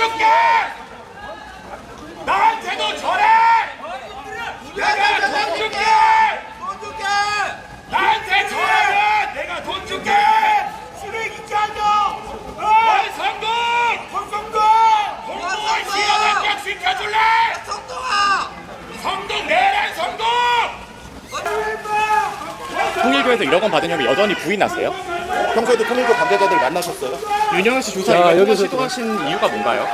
줄게! 나한테도 절해! 내가 돈 줄게! 돈 줄게! 나한테 절하면 내가 돈 줄게! 쓰레기 짜줘! 원성동! 홍성도! 공무원 시험 합격 시켜줄래? 성동아! 성동 내란 성동! 통일교에서 1억 원 받은 혐의 여전히 부인하세요? 평소에도 통일교 관계자들 만나셨어요? 윤영현 씨 조사 자, 여기서 시도하신 이유가 뭔가요?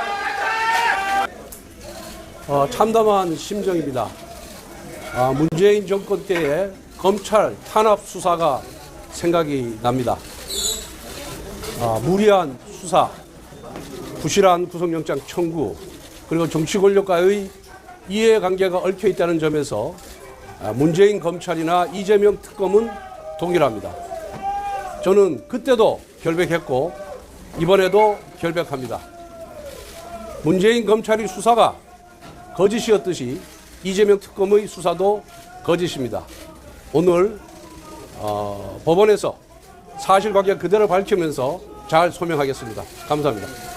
어, 참담한 심정입니다. 아, 문재인 정권 때의 검찰 탄압 수사가 생각이 납니다. 아, 무리한 수사, 부실한 구속영장 청구, 그리고 정치 권력과의 이해관계가 얽혀 있다는 점에서 아, 문재인 검찰이나 이재명 특검은 동일합니다. 저는 그때도 결백했고 이번에도 결백합니다. 문재인 검찰의 수사가 거짓이었듯이 이재명 특검의 수사도 거짓입니다. 오늘 어, 법원에서 사실관계 그대로 밝히면서 잘 소명하겠습니다. 감사합니다.